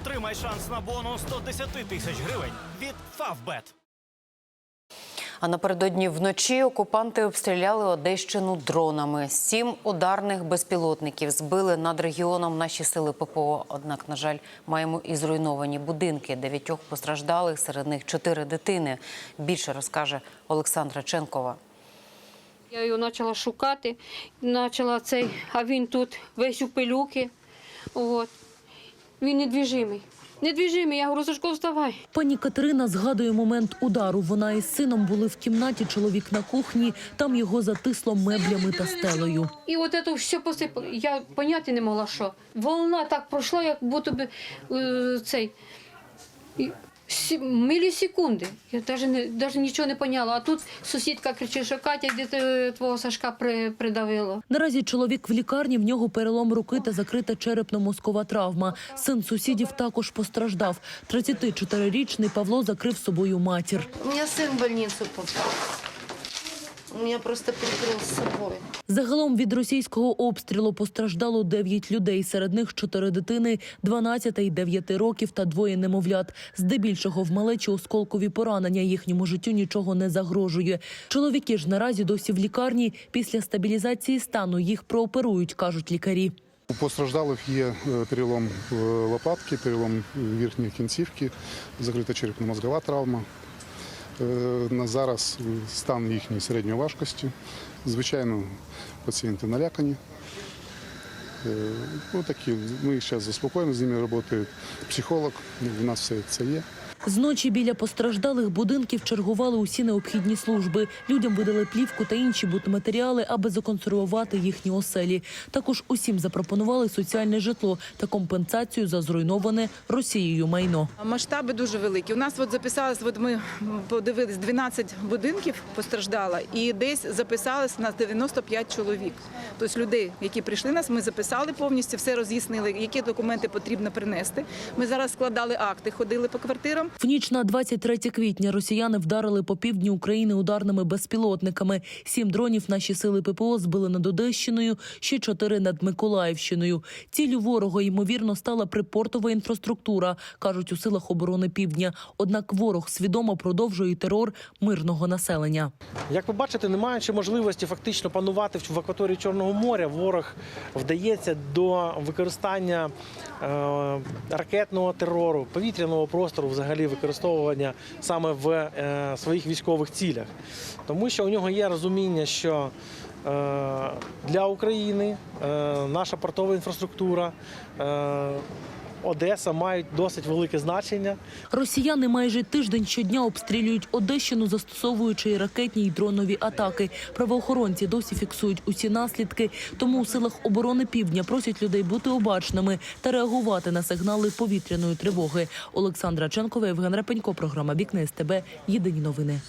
Отримай шанс на бонус 110 тисяч гривень від Фавбет. А напередодні вночі окупанти обстріляли Одещину дронами. Сім ударних безпілотників збили над регіоном наші сили ППО. Однак, на жаль, маємо і зруйновані будинки. Дев'ятьох постраждалих, серед них чотири дитини. Більше розкаже Олександра Ченкова. Я його почала шукати, почала цей, а він тут весь у пилюки. От. Він недвіжимий. Недвіжимий, я говорю, Сашко, вставай. Пані Катерина згадує момент удару. Вона із сином були в кімнаті, чоловік на кухні. Там його затисло меблями та стелею. І от це все посипало. Я поняти не могла, що. Волна так пройшла, як будто би е, цей. Сі- Мілісекунди. Я навіть, не, навіть нічого не поняла. А тут сусідка кричить, що Катя, де ти твого Сашка при, придавило. Наразі чоловік в лікарні, в нього перелом руки та закрита черепно-мозкова травма. Син сусідів також постраждав. 34-річний Павло закрив собою матір. У меня сын в больницу попал. Меня просто прикрыл с собой. Загалом від російського обстрілу постраждало 9 людей. Серед них 4 дитини, 12 і 9 років та двоє немовлят. Здебільшого в малечі осколкові поранення їхньому життю нічого не загрожує. Чоловіки ж наразі досі в лікарні. Після стабілізації стану їх прооперують, кажуть лікарі. У постраждалих є е, перелом е, лопатки, перелом верхньої кінцівки, закрита черепно-мозгова травма. Е, На зараз стан їхньої середньої важкості. Звичайно, пацієнти налякані. Е, Ну, ми зараз заспокоїмо, з ними працює психолог, у нас все це є. Зночі біля постраждалих будинків чергували усі необхідні служби. Людям видали плівку та інші будматеріали, аби законсервувати їхні оселі. Також усім запропонували соціальне житло та компенсацію за зруйноване Росією майно. Масштаби дуже великі. У нас от записалось, от ми подивились, 12 будинків постраждало, і десь записалось у нас 95 чоловік. Тобто людей, які прийшли нас, ми записали повністю, все роз'яснили, які документи потрібно принести. Ми зараз складали акти, ходили по квартирам. В ніч на 23 квітня росіяни вдарили по півдні України ударними безпілотниками. Сім дронів наші сили ППО збили над Одещиною, ще чотири над Миколаївщиною. Ціллю ворога ймовірно стала припортова інфраструктура, кажуть у силах оборони Півдня. Однак ворог свідомо продовжує терор мирного населення. Як ви бачите, не маючи можливості фактично панувати в в акваторії Чорного моря, ворог вдається до використання е, ракетного терору, повітряного простору, взагалі використовування саме в е, своїх військових цілях. Тому що у нього є розуміння, що е, для України е, наша портова інфраструктура. Одеса мають досить велике значення. Росіяни майже тиждень щодня обстрілюють Одещину, застосовуючи і ракетні й дронові атаки. Правоохоронці досі фіксують усі наслідки. Тому у силах оборони півдня просять людей бути обачними та реагувати на сигнали повітряної тривоги. Олександра Ченкова, Євген Рапенько, програма Вікне СТБ. Єдині новини.